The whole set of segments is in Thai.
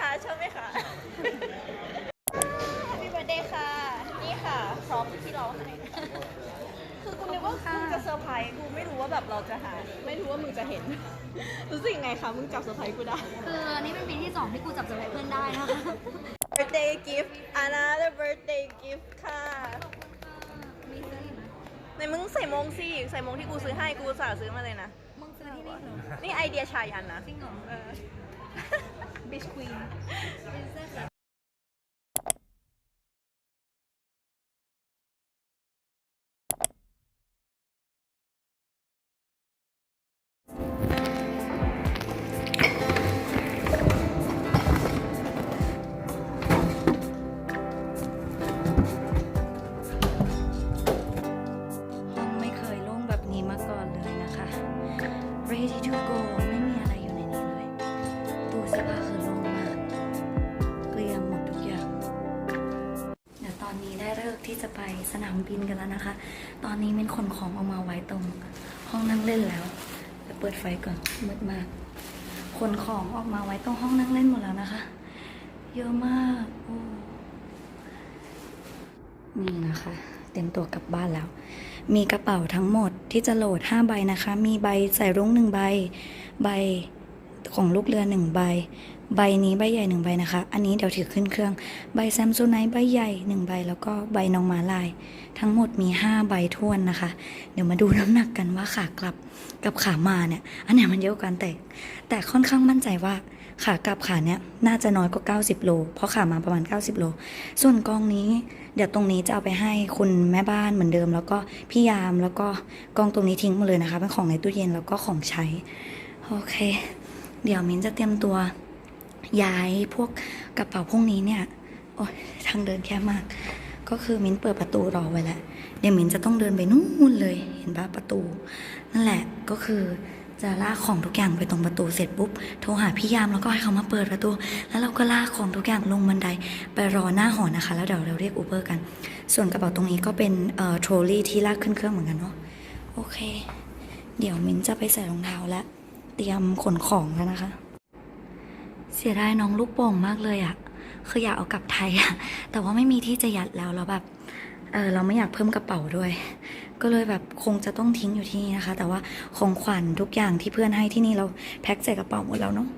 คะชอบไหมคะ Happy birthday ค่ะ นี่ค่ะพร้อมที่เราให้คือกูนึกว่ามึงจะเซอร์ไพรส์กูไม่รู้ว่าแบบเราจะหา ไม่รู้ว่ามึงจะเห็น รู้สึกยังไงคะมึงจับเซอร์ไพรส์กูได้ คือนี่เป็นปีที่สองที่กูจับจะไปเพื่อนได้นะคะ birthday gift another birthday gift ค่ะ มีซื้ออีกไหมในมึงใส่มงสิใส่มงที่กูซื้อให้กูอุตสาห์ซื้อมาเลยนะ มึงซื้อที่นี่เหรอ นี่ไอเดียชายันนะ จริงเหรอ เออ บิ ที่จะไปสนามบินกันแล้วนะคะ ตอนนี้มินขนของออกมาไว้ตรงห้องนั่งเล่นแล้วจะเปิดไฟก่อนมืดมากขนของออกมาไว้ตรงห้องนั่งเล่นหมดแล้วนะคะ เยอะมากโอ้นี่นะคะ เต็มตัวกลับบ้านแล้ว มีกระเป๋าทั้งหมดที่จะโหลด 5 ใบนะคะ มีใบใส่รุ้งหนึ่งใบ ใบของลูกเรือหนึ่งใบ ใบนี้ใบใหญ่หนึ่งใบนะคะ อันนี้เดี๋ยวถือขึ้นเครื่อง ใบแซมซูไนท์ใบใหญ่หนึ่งใบ แล้วก็ใบนองมาลาย ทั้งหมดมี5ใบท้วนนะคะ เดี๋ยวมาดูน้ำหนักกันว่าขากลับกับขามาเนี่ย อันไหนมันเยอะกว่ากันแต่ แต่ค่อนข้างมั่นใจว่าขากลับขาเนี่ยน่าจะน้อยกว่า 90 โล เพราะขามาประมาณ 90 โล ส่วนกองนี้ เดี๋ยวตรงนี้จะเอาไปให้คุณแม่บ้านเหมือนเดิม แล้วก็พี่ยามแล้วก็กองตรงนี้ทิ้งหมาเลยนะคะ เป็นของในตู้เย็นแล้วก็ของใช้ โอเค เดี๋ยวมิ้นจะเตรียมตัว ย้ายพวกกระเป๋าพวกนี้เนี่ยโอ้ยทางเดินแคบมาก ก็คือมิ้นเปิดประตูรอไว้แล้วเดี๋ยวมิ้นจะต้องเดินไปนู่นเลยเห็นปะประตู นั่นแหละก็คือจะลากของทุกอย่างไปตรงประตูเสร็จปุ๊บโทรหาพี่ยามแล้วก็ให้เขามาเปิดประตู แล้วเราก็ลากของทุกอย่างลงบันไดไปรอหน้าหอนะคะ แล้วเดี๋ยวเราเรียกอูเบอร์กัน ส่วนกระเป๋าตรงนี้ก็เป็นเอ่อโทรลี่ที่ลากขึ้นเครื่องเหมือนกันเนาะโอเค เดี๋ยวมิ้นจะไปใส่รองเท้าและเตรียมขนของแล้วนะคะ เสียดายน้องลูกโป่งมากเลยอะคืออยากเอากลับไทยอะแต่ว่าไม่มีที่จะยัดแล้วแล้วแบบเออเราไม่อยากเพิ่มกระเป๋าด้วย ก็เลยแบบคงจะต้องทิ้งอยู่ที่นี่นะคะ แต่ว่าของขวัญทุกอย่างที่เพื่อนให้ที่นี่เราแพ็คใส่กระเป๋าหมดแล้วเนาะ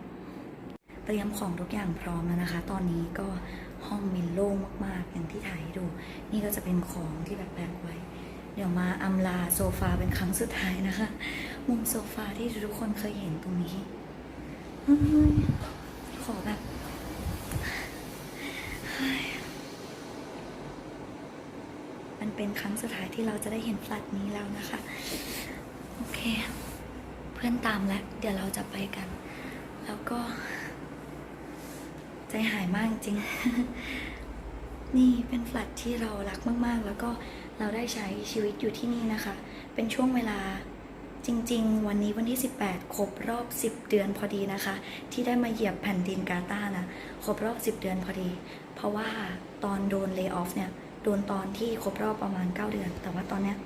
เตรียมของทุกอย่างพร้อมแล้วนะคะ ตอนนี้ก็ห้องมินโล่งมากๆ อย่างที่ถ่ายให้ดู นี่ก็จะเป็นของที่แบบแพ็คไว้ เดี๋ยวมาอำลาโซฟาเป็นครั้งสุดท้ายนะคะ มุมโซฟาที่ทุกคนเคยเห็นตรงนี้เฮ้ยข อแบบมันเป็นครั้งสุดท้ายที่เราจะได้เห็นฟลตนี้แล้วนะคะ โอเค เพื่อนตามแล้ว เดี๋ยวเราจะไปกัน แล้วก็ ใจหายมากจริง นี่เป็นฟลตที่เรารักมากๆ แล้วก็เราได้ใช้ชีวิตอยู่ที่นี่นะคะ เป็นช่วงเวลา จริงๆ วันนี้วันที่ 18 ครบรอบ 10 เดือนพอดีนะคะ ที่ได้มาเหยียบแผ่นดินกาตานะครบรอบ 10 เดือนพอดี เพราะว่าตอนโดนเล y o อ f เนี่ยโดนตอนที่ครบรอบประมาณ 9 เดือน แต่ว่าตอนเนี้ย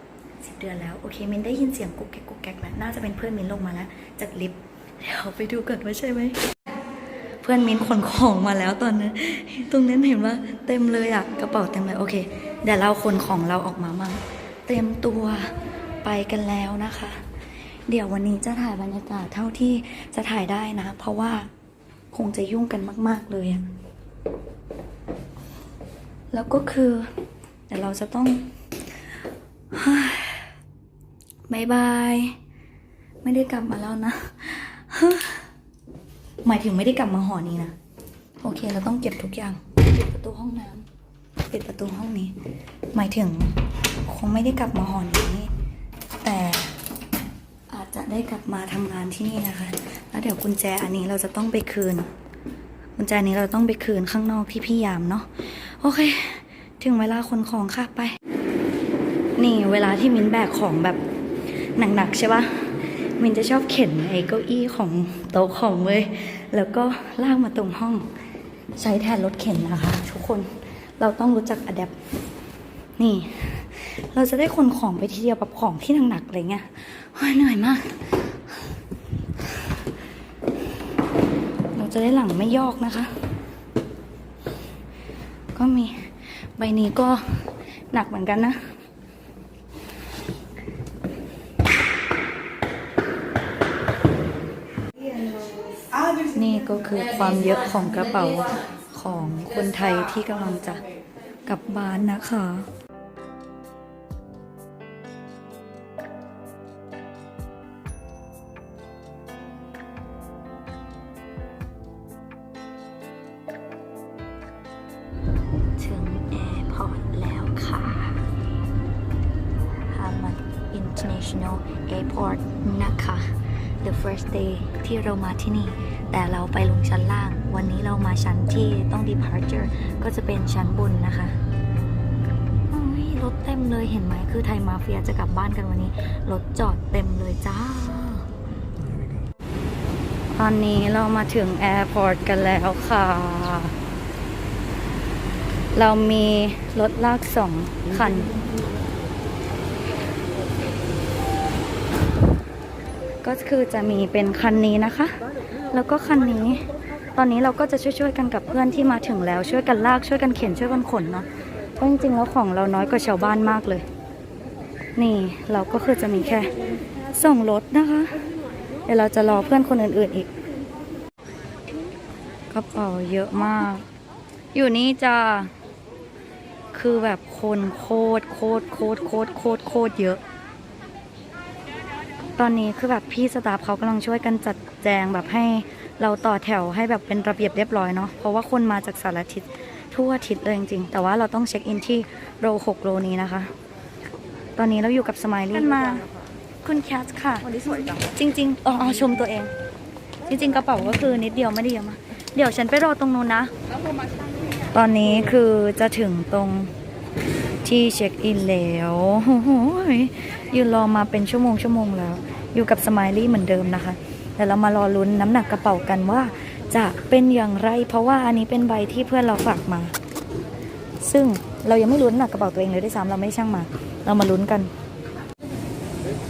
10 เดือนแล้วโอเคมินได้ยินเสียงกุ๊กแก๊กกุ๊กแก๊กแล้วน่าจะเป็นเพื่อนมินลงมาแล้วจากลิฟต์เดี๋ยวไปดูก่อนว่าใช่ไหมเพื่อนมินขนของมาแล้วตอนนั้นตรงนั้นเห็นว่าเต็มเลยอะกระเป๋าเต็มเลยโอเคเดี๋ยวเราขนของเราออกมามั่งเตรียมตัว ไปกันแล้วนะคะ เดี๋ยววันนี้จะถ่ายบรรยากาศเท่าที่จะถ่ายได้นะ เพราะว่าคงจะยุ่งกันมาก ๆ เลยอะแล้วก็คือเดี๋ยวเราจะต้องบายบาย ไม่ได้กลับมาแล้วนะ หมายถึงไม่ได้กลับมาหอนี้นะ โอเค เราต้องเก็บทุกอย่างปิดประตูห้องน้ำปิดประตูห้องนี้ หมายถึงคงไม่ได้กลับมาหอนี้ จะได้กลับมาทำงานที่นี่นะคะ แล้วเดี๋ยวกุญแจอันนี้เราจะต้องไปคืน กุญแจนี้เราต้องไปคืนข้างนอกที่พี่ยามเนาะ โอเค ถึงเวลาขนของค่ะไป นี่เวลาที่มิ้นแบกของแบบหนักๆใช่ปะมินจะชอบเข็นไอ้เก้าอี้ของโต๊ะของเว้ย แล้วก็ลากมาตรงห้องใช้แทนรถเข็นนะคะ ทุกคน เราต้องรู้จักอัดแอปนี่ เราจะได้ขนของไปทีเดียวกับของที่หนักๆอะไรเงี้ยเหนื่อยมาก เราจะได้หลังไม่ยอกนะคะ ก็มีใบนี้ก็หนักเหมือนกันนะนี่ก็คือความเยอะของกระเป๋าของคนไทยที่กำลังจะกลับบ้านนะคะ International Airport นะคะ The first day ที่เรามาที่นี่ แต่เราไปลงชั้นล่าง วันนี้เรามาชั้นที่ต้อง departure ก็จะเป็นชั้นบนนะคะรถเต็มเลยเห็นไหมคือไทยมาเฟียจะกลับบ้านกันวันนี้ รถจอดเต็มเลยจ้า ตอนนี้เรามาถึงแอร์พอร์ตกันแล้วค่ะ เรามีรถลากสองคัน ก็คือจะมีเป็นคันนี้นะคะ แล้วก็คันนี้ ตอนนี้เราก็จะช่วยๆกันกับเพื่อนที่มาถึงแล้วช่วยกันลากช่วยกันเข็นช่วยกันขนเนาะเพราะจริงๆแล้วของเราน้อยกว่าชาวบ้านมากเลย นี่เราก็คือจะมีแค่ส่งรถนะคะ เดี๋ยวเราจะรอเพื่อนคนอื่นๆอีกกระเป๋าเยอะมาก อยู่นี่จะคือแบบคนโคตรโคตรโคตรโคตรโคตรโคตรเยอะ ตอนนี้คือแบบพี่สตาฟเขากำลังช่วยกันจัดแจงแบบให้เราต่อแถวให้แบบเป็นระเบียบเรียบร้อยเนาะเพราะว่าคนมาจากสารทิศทั่วทิศเลยจริงๆแต่ว่าเราต้องเช็คอินที่โรหกโรนี้นะคะ ตอนนี้เราอยู่กับสมายลี่มา คุณแคทค่ะวันนี้สวยจังจริงๆอ๋อชมตัวเอง จริง ๆ กระเป๋าก็คือนิดเดียวไม่ได้เยอะมากเดี๋ยวฉันไปรอตรงนู้นนะแล้วพอมาช่างที่เนี่ยตอนนี้คือจะถึงตรงที่เช็คอินแล้วโอ้โห ยืนรอมาเป็นชั่วโมงชั่วโมงแล้ว อยู่กับสมายลี่เหมือนเดิมนะคะ แต่เรามารอลุ้นน้ำหนักกระเป๋ากันว่า จะเป็นอย่างไร เพราะว่าอันนี้เป็นใบที่เพื่อนเราฝากมา ซึ่งเรายังไม่รู้น้ำหนักกระเป๋าตัวเองเลยด้วยซ้ำเราไม่ช่างมา เรามาลุ้นกัน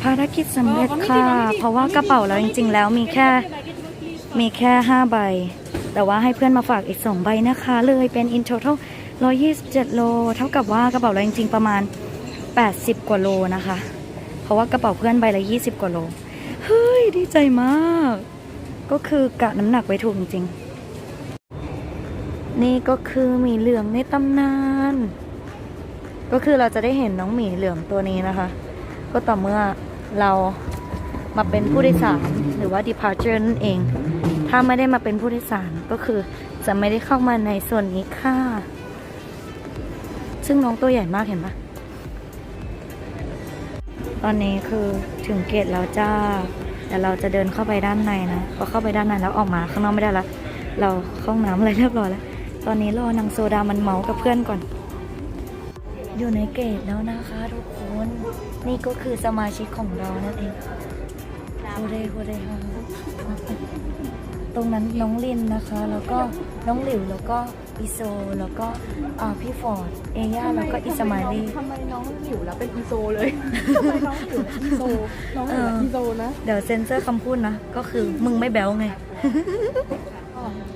ภารกิจสำเร็จค่ะ เพราะว่ากระเป๋าเราจริง ๆ แล้วมีแค่มีแค่5ใบ แต่ว่าให้เพื่อนมาฝากอีก2ใบนะคะ เลยเป็น in total 127 โล เท่ากับว่ากระเป๋าเราจริง ๆ ประมาณ 80 กว่าโลนะคะ เพราะว่ากระเป๋าเพื่อนใบละ 20 กว่าโล เฮ้ย ดีใจมาก ก็คือกะน้ำหนักไว้ถูกจริงๆ นี่ก็คือหมีเหลืองในตำนาน ก็คือเราจะได้เห็นน้องหมีเหลืองตัวนี้นะคะ ก็ต่อเมื่อเรามาเป็นผู้โดยสารหรือว่า departure นั่นเอง ถ้าไม่ได้มาเป็นผู้โดยสารก็คือจะไม่ได้เข้ามาในส่วนนี้ค่ะ ซึ่งน้องตัวใหญ่มากเห็นปะ ตอนนี้คือถึงเกตแล้วจ้าแต่เราจะเดินเข้าไปด้านในนะพอเข้าไปด้านในแล้วออกมาข้างนอกไม่ได้ละเราเข้าน้ำอะไรเรียบร้อยแล้ว ตอนนี้รอนางโซดามันเมากับเพื่อนก่อน อยู่ในเกตแล้วนะคะทุกคน นี่ก็คือสมาชิกของเรานั่นเองโฮเรโฮเรฮาตรงนั้นน้องลินนะคะ แล้วก็น้องหลิวแล้วก็ อิโซ แล้วก็อ่าพี่ฟอร์ด เอย่าแล้วก็อิสมาลีทำไมน้องหิวแล้วเป็นอีโซเลยทำไมน้องหิวแล้วอีโซ น้องหิวแล้วอีโซนะ เดี๋ยวเซ็นเซอร์คำพูดนะ ก็คือมึงไม่แบ๊วไง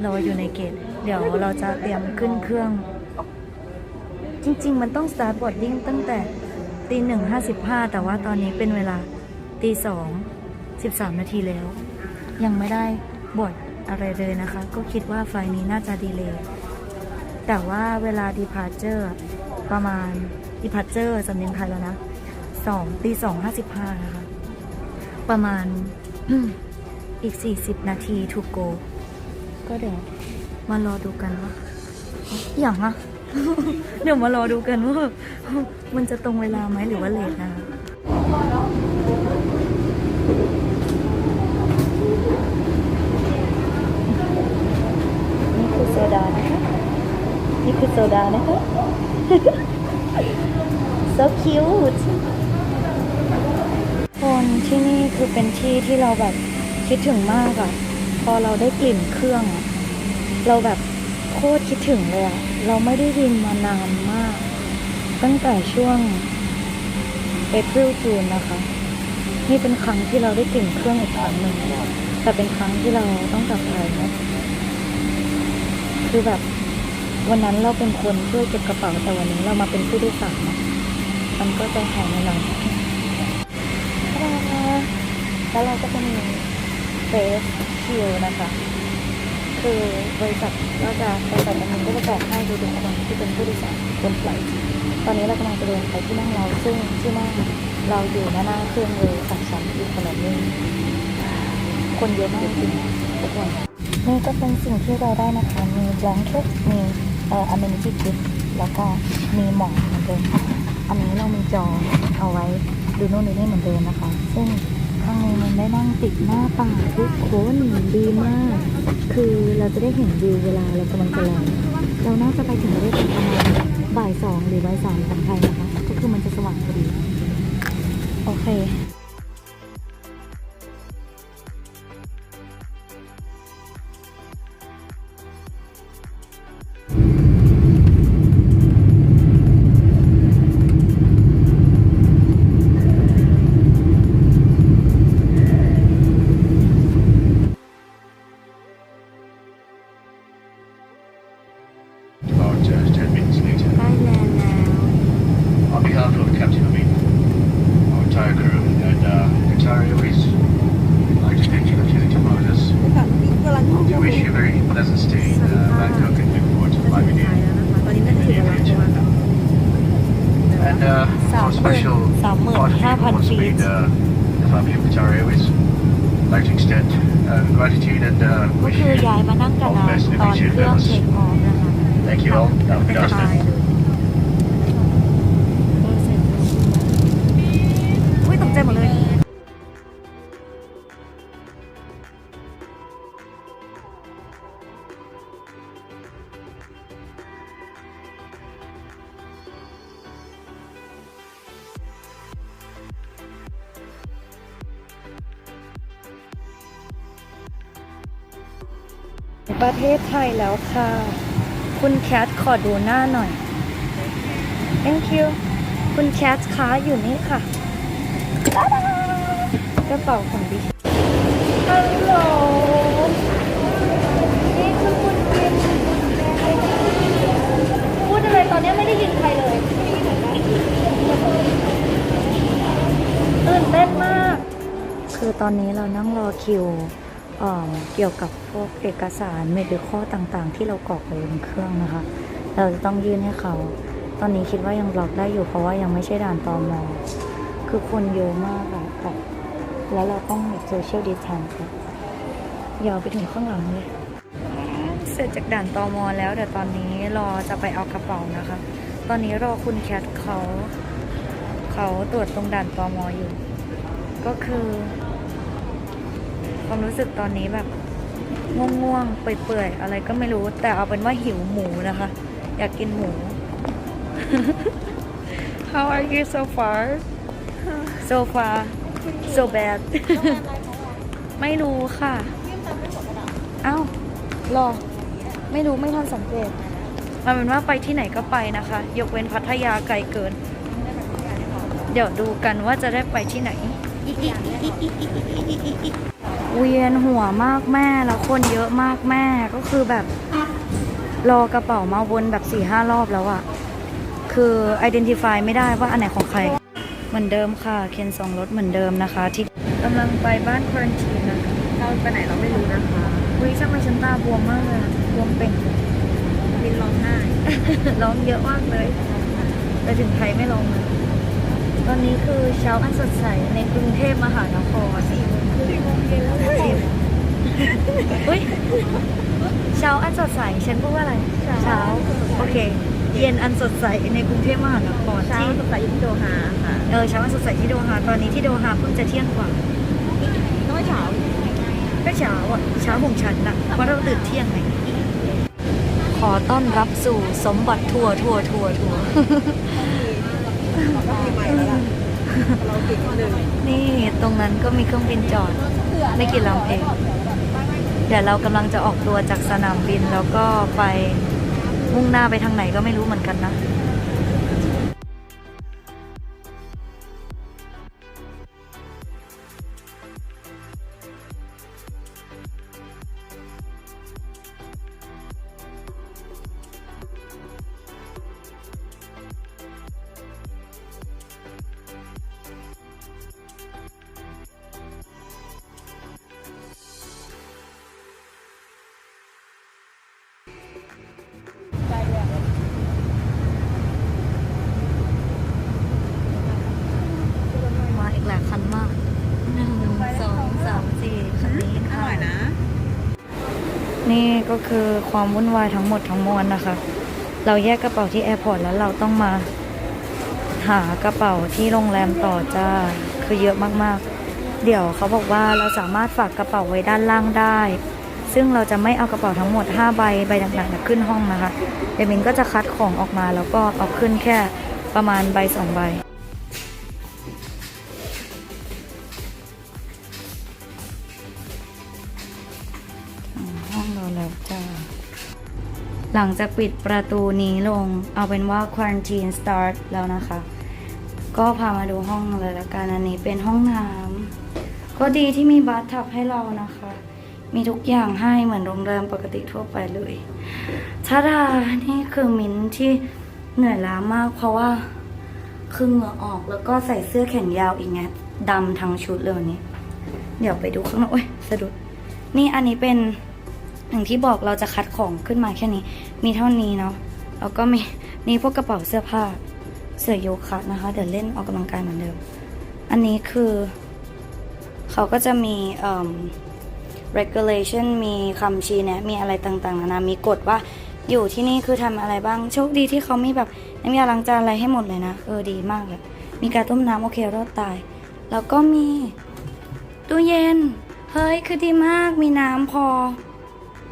เราอยู่ในเกต เดี๋ยวเราจะเตรียมขึ้นเครื่อง จริง ๆ มันต้อง start boarding ตั้งแต่ตีหนึ่งห้าสิบห้าแต่ว่าตอนนี้เป็นเวลาตีสองสิบสามนาทีแล้ว ยังไม่ได้บอดอะไรเลยนะคะ ก็คิดว่าไฟล์นี้น่าจะดีเลย แต่ว่าเวลา departure ประมาณ departure สำเนียงไทยแล้วนะสองตีสองห้าสิบห้านะคะ ประมาณอีก40นาที to go ก็เดี๋ยวมารอดูกันว่าอย่างอะเดี๋ยวมารอดูกันว่ามันจะตรงเวลาไหมหรือว่าเลทนะคะนี่คือโซดา คือโซดานะคะ so cute คนที่นี่คือเป็นที่ที่เราแบบคิดถึงมากอะพอเราได้กลิ่นเครื่อง เราแบบโคตรคิดถึงเลยอะเราไม่ได้ยินมานานมาก ตั้งแต่ช่วง April June นะคะ นี่เป็นครั้งที่เราได้กลิ่นเครื่องอีกครั้งหนึ่งแต่เป็นครั้งที่เราต้องกลับไทยนะคือแบบ วันนั้นเราเป็นคนช่วยเก็บกระเป๋าแต่วันนี้เรามาเป็นผู้โดยสารนะมันก็จะหายหน่อยๆแล้วเราก็จะมีเฟสชิลนะคะ คือบริษัทก็จะบริษัทอันหนึงก็จะแจกให้ดูทุกคนที่เป็นผู้โดยสารบนไฟตอนนี้เรากำลังจะเดินไปที่นั่งเราซึ่งที่นั่งเราอยู่หน้าหน้าเครื่องเลยของชั้นอีกขนาดนี้คนเยอะมากจริงๆทุกคนนี่ก็เป็นสิ่งที่เราได้นะคะ มี blanket มี เอ่อ amenity kit แล้วก็มีหมอนเหมือนเดิมอันนี้เรามีจอเอาไว้ดูโน่นดูนี่เหมือนเดิมนะคะ ซึ่งข้างในมันได้นั่งติดหน้าต่างทุกคนดีมาก คือเราจะได้เห็นวิวเวลาเรากำลังจะแลนเราน่าจะไปถึงไทยประมาณบ่ายสองหรือบ่ายสามของไทยนะคะ ก็คือมันจะสว่างพอดี โอเค and uh, special party speed, uh, the family of Qatar Airways would like to extend uh, gratitude and uh, wish you all the best in the future. Thank you all. Have a good afternoon. ประเทศไทยแล้วค่ะ คุณแคทขอดูหน้าหน่อย thank you คุณแคทคะอยู่นี่ค่ะตาดากระเป๋าของดิฉันฮัลโหลนี่คือคุณกิมพูดอะไรตอนนี้ไม่ได้ยินใครเลย ตื่นเต้นมาก คือตอนนี้เรานั่งรอคิวเกี่ยวกับ พวกเอกสารเมดิคอต่างๆ ที่เรากรอกไปบนเครื่องนะคะ เราจะต้องยื่นให้เขา ตอนนี้คิดว่ายังล็อกได้อยู่เพราะว่ายังไม่ใช่ด่านตอมอคือคนเยอะมากอะแบบแล้วเราต้องแบบโซเชียลดิสแทนซ์ยาวไปถึงข้างหลังเลยเสร็จจากด่านตอมอแล้วแต่ตอนนี้รอจะไปเอากระเป๋านะคะ ตอนนี้รอคุณแคทเขาเขาตรวจตรงด่านตอมออยู่ ก็คือ ความรู้สึกตอนนี้แบบ ง่วงๆ เปื่อยๆ อะไรก็ไม่รู้ แต่เอาเป็นว่าหิวหมูนะคะ อยากกินหมู How are you so far so far so bad ไม่รู้ค่ะ เอ้ารอ ไม่รู้ไม่ทันสังเกต มันเป็นว่าไปที่ไหนก็ไปนะคะ ยกเว้นพัทยาไกลเกิน เดี๋ยวดูกันว่าจะได้ไปที่ไหน เวียนหัวมากแม่แล้วคนเยอะมากแม่ก็คือแบบรอกระเป๋ามาวนแบบสี่ห้ารอบแล้วอะคือ identify ไม่ได้ว่าอันไหนของใคร เหมือนเดิมค่ะ เคนสองรถเหมือนเดิมนะคะ ที่กำลังไปบ้านควอนตีนนะคะเราไปไหนเราไม่รู้นะคะวิช่างมาฉันตาบวมมากเลยบวมเป่งบินร้องไห้ร้องเยอะมากเลยไปถึงไทยไม่ร้องเลยตอนนี้คือเช้าอันสดใสในกรุงเทพมหานครสี่โมง อุ้ยเช้าอันสดใสฉันพูดว่าอะไร เช้า โอเค เย็นอันสดใสในกรุงเทพมหานครเช้าที่สดใสอยู่ที่โดฮาค่ะ เออเช้าอันสดใสที่โดฮาตอนนี้ที่โดฮาเพิ่งจะเที่ยงกว่าน้อยเช้าก็เช้าอะเช้าของฉันน่ะเพราะเราตื่นเที่ยงไงขอต้อนรับสู่สมบัติทัวร์ทัวร์ทัวร์ทัวร์ นี่ตรงนั้นก็มีเครื่องบินจอด ไม่กี่ลำเอง เดี๋ยวเรากำลังจะออกตัวจากสนามบินแล้วก็ไปมุ่งหน้าไปทางไหนก็ไม่รู้เหมือนกันนะ ก็คือความวุ่นวายทั้งหมดทั้งมวลนะคะ เราแยกกระเป๋าที่แอร์พอร์ตแล้วเราต้องมาหากระเป๋าที่โรงแรมต่อจ้าคือเยอะมากๆ เดี๋ยวเขาบอกว่าเราสามารถฝากกระเป๋าไว้ด้านล่างได้ ซึ่งเราจะไม่เอากระเป๋าทั้งหมด 5 ใบใบหนักๆขึ้นห้องนะคะเดมินก็จะคัดของออกมาแล้วก็เอาขึ้นแค่ประมาณใบสองใบ แล้วจ้าหลังจากปิดประตูนี้ลง เอาเป็นว่า quarantine start แล้วนะคะ ก็พามาดูห้องเลยละกันอันนี้เป็นห้องน้ำก็ดีที่มีบัตทับให้เรานะคะ มีทุกอย่างให้เหมือนโรงแรมปกติทั่วไปเลยชาดานี่คือมิ้นที่เหนื่อยล้ามาก เพราะว่าคือเหงื่อออกแล้วก็ใส่เสื้อแขนยาวอีกไงดำทั้งชุดเลยวันนี้ เดี๋ยวไปดูข้างนอกโอ้ยสะดุด นี่อันนี้เป็น อย่างที่บอกเราจะคัดของขึ้นมาแค่นี้ มีเท่านี้เนาะแล้วก็มีนี่พวกกระเป๋าเสื้อผ้าเสื้อโยคะนะคะ เดี๋ยวเล่นออกกำลังกายเหมือนเดิม อันนี้คือ เขาก็จะมีเอ่อ regulation มีคำชี้แนะ มีอะไรต่างๆนานามีกฎว่าอยู่ที่นี่คือทำอะไรบ้าง โชคดีที่เขามีแบบน้ำยาล้างจานอะไรให้หมดเลยนะ เออดีมากเลย มีการต้มน้ำโอเครอดตาย แล้วก็มีตู้เย็น เฮ้ยคือดีมากมีน้ำพอ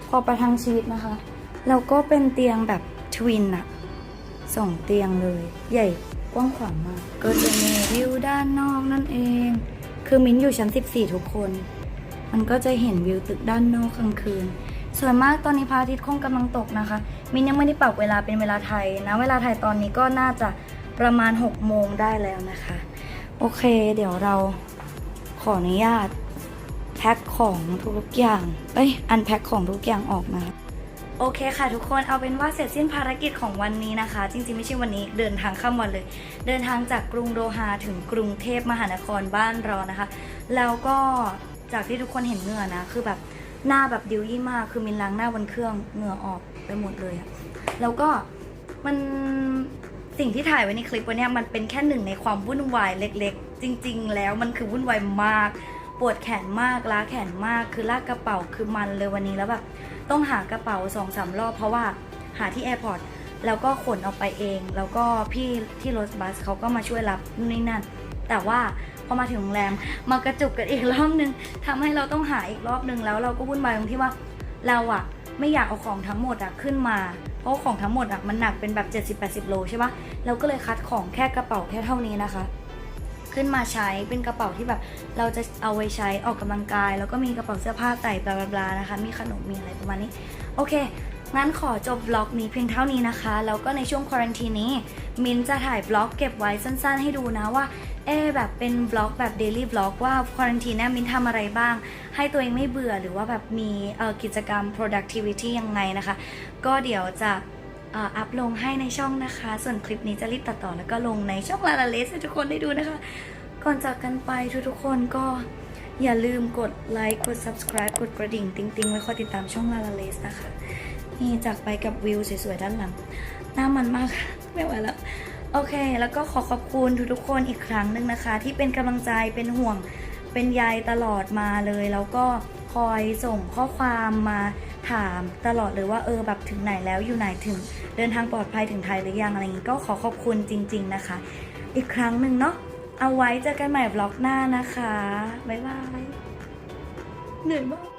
พอประทังชีวิตนะคะ แล้วก็เป็นเตียงแบบทวินอะสองเตียงเลย ใหญ่กว้างขวางมาก ก็จะมีวิวด้านนอกนั่นเอง คือมิ้นอยู่ชั้น 14 ทุกคน มันก็จะเห็นวิวตึกด้านนอกกลางคืนสวยมากตอนนี้พระอาทิตย์คงกำลังตกนะคะ มิ้นยังไม่ได้ปรับเวลาเป็นเวลาไทยนะ เวลาไทยตอนนี้ก็น่าจะประมาณ 6 โมงได้แล้วนะคะ โอเค เดี๋ยวเราขออนุญาต แพ็คของทุกอย่าง เอ้ย อันแพ็คของทุกอย่างออกมา โอเคค่ะทุกคน เอาเป็นว่าเสร็จสิ้นภารกิจของวันนี้นะคะ จริงๆไม่ใช่วันนี้ เดินทางข้ามวันเลย เดินทางจากกรุงโดฮาถึงกรุงเทพมหานครบ้านเรานะคะ แล้วก็จากที่ทุกคนเห็นเหงื่อนะ คือแบบหน้าแบบดิวยี่มาก คือมินล้างหน้าบนเครื่องเหงื่อออกไปหมดเลยอะแล้วก็มันสิ่งที่ถ่ายไว้ในคลิปวันนี้มันเป็นแค่หนึ่งในความวุ่นวายเล็ก ๆ จริง ๆ แล้วมันคือวุ่นวายมาก ปวดแขนมากล้าแขนมากคือลากกระเป๋าคือมันเลยวันนี้แล้วแบบต้องหากระเป๋าสองสามรอบเพราะว่าหาที่แอร์พอร์ตแล้วก็ขนออกไปเอง แล้วก็พี่ที่รถบัสเขาก็มาช่วยรับนู่นนี่นั่น แต่ว่าพอมาถึงโรงแรมมากระจุกกันอีกรอบนึงทำให้เราต้องหาอีกรอบนึงแล้วเราก็วุ่นวายตรงที่ว่าเราอะไม่อยากเอาของทั้งหมดอะขึ้นมา เพราะของทั้งหมดอะมันหนักเป็นแบบ 70-80 โลใช่ปะเราก็เลยคัดของแค่กระเป๋าแค่เท่านี้นะคะ ขึ้นมาใช้เป็นกระเป๋าที่แบบเราจะเอาไว้ใช้ออกกำลังกาย แล้วก็มีกระเป๋าเสื้อผ้าใส่บลาบลาบลานะคะ มีขนมมีอะไรประมาณนี้ โอเคงั้นขอจบบล็อกนี้เพียงเท่านี้นะคะ แล้วก็ในช่วงควอรันทีนี้ มินจะถ่ายบล็อกเก็บไว้สั้นๆ ให้ดูนะว่า เอ๊แบบเป็นบล็อกแบบเดลี่บล็อกว่าควอรันทีเนี่ยมินทำอะไรบ้าง ให้ตัวเองไม่เบื่อหรือว่าแบบมีกิจกรรม productivity ยังไงนะคะ ก็เดี๋ยวจะ อัพลงให้ในช่องนะคะ ส่วนคลิปนี้จะรีบตัดต่อแล้วก็ลงในช่องลาลาเลสให้ทุกคนได้ดูนะคะ ก่อนจากกันไปทุกๆคนก็อย่าลืมกดไลค์กด subscribe กดกระดิ่งติ๊งๆไว้คอยติดตามช่องลาลาเลสนะคะ นี่จากไปกับวิวสวยๆด้านหลังหน้ามันมากไม่ไหวแล้วโอเค แล้วก็ขอขอบคุณทุกๆคนอีกครั้งหนึ่งนะคะ ที่เป็นกำลังใจเป็นห่วงเป็นใยตลอดมาเลย แล้วก็คอยส่งข้อความมา ถามตลอดเลยว่าเออแบบถึงไหนแล้วอยู่ไหนถึงเดินทางปลอดภัยถึงไทยหรือยังอะไรอย่างนี้ก็ขอขอบคุณจริง ๆนะคะ อีกครั้งหนึ่งเนาะเอาไว้เจอกันใหม่บล็อกหน้านะคะบ๊ายบายเหนื่อยมาก